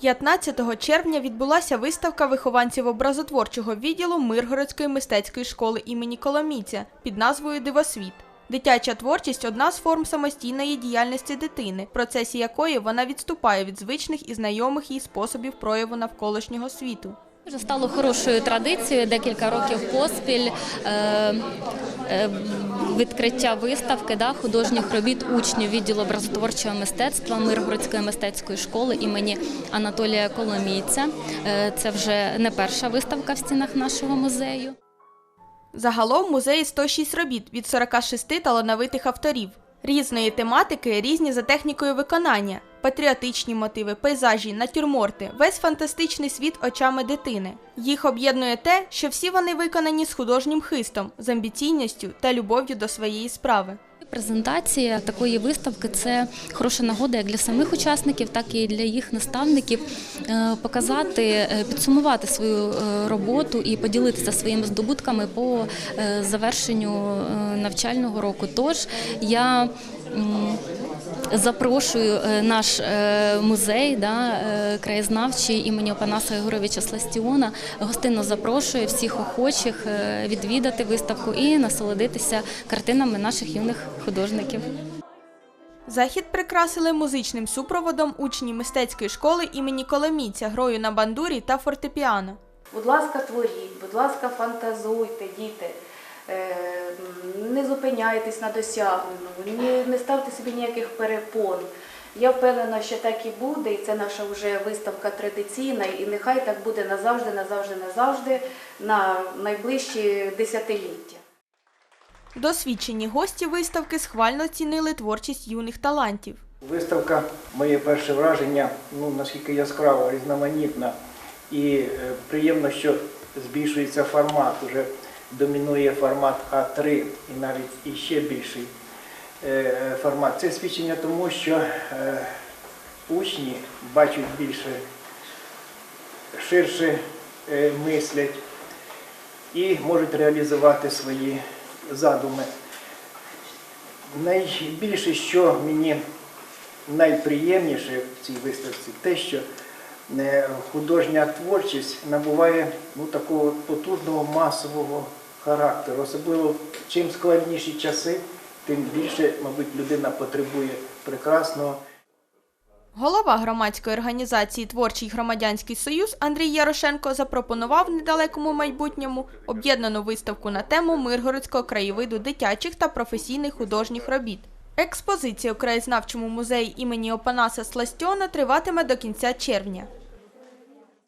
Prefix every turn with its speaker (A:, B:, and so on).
A: 15 червня відбулася виставка вихованців образотворчого відділу Миргородської мистецької школи імені Коломійця під назвою Дивосвіт. Дитяча творчість одна з форм самостійної діяльності дитини, в процесі якої вона відступає від звичних і знайомих їй способів прояву навколишнього світу.
B: Вже стало хорошою традицією декілька років поспіль е, відкриття виставки да, художніх робіт учнів відділу образотворчого мистецтва Миргородської мистецької школи імені Анатолія Коломійця. Е, це вже не перша виставка в стінах нашого музею.
A: Загалом в музеї 106 робіт від 46 талановитих авторів. Різної тематики, різні за технікою виконання, патріотичні мотиви, пейзажі, натюрморти, весь фантастичний світ очами дитини. Їх об'єднує те, що всі вони виконані з художнім хистом, з амбіційністю та любов'ю до своєї справи.
B: Презентація такої виставки це хороша нагода як для самих учасників, так і для їх наставників е, показати, е, підсумувати свою е, роботу і поділитися своїми здобутками по завершенню навчального року. Тож я запрошую е, наш е, музей, да, е, краєзнавчий імені Опанаса Ігоровича Сластіона, гостинно запрошую всіх охочих відвідати виставку і насолодитися картинами наших юних художників.
A: Захід прикрасили музичним супроводом учні мистецької школи імені Коломійця грою на бандурі та фортепіано.
C: Будь ласка, творіть, будь ласка, фантазуйте, діти. Е, Не зупиняйтесь на досягненому, не ставте собі ніяких перепон. Я впевнена, що так і буде, і це наша вже виставка традиційна, і нехай так буде назавжди, назавжди, назавжди на найближчі десятиліття.
A: Досвідчені гості виставки схвально цінили творчість юних талантів.
D: Виставка, моє перше враження, ну наскільки яскрава, різноманітна і е, приємно, що збільшується формат. Уже домінує формат А3 і навіть іще більший е, формат. Це свідчення тому, що е, учні бачать більше, ширше е, мислять і можуть реалізувати свої задуми. Найбільше, що мені найприємніше в цій виставці, те, що художня творчість набуває ну, такого потужного масового характеру. Особливо чим складніші часи, тим більше, мабуть, людина потребує прекрасного.
A: Голова громадської організації Творчий громадянський союз Андрій Ярошенко запропонував в недалекому майбутньому об'єднану виставку на тему Миргородського краєвиду дитячих та професійних художніх робіт. Експозиція у краєзнавчому музеї імені Опанаса Сластьона триватиме до кінця червня.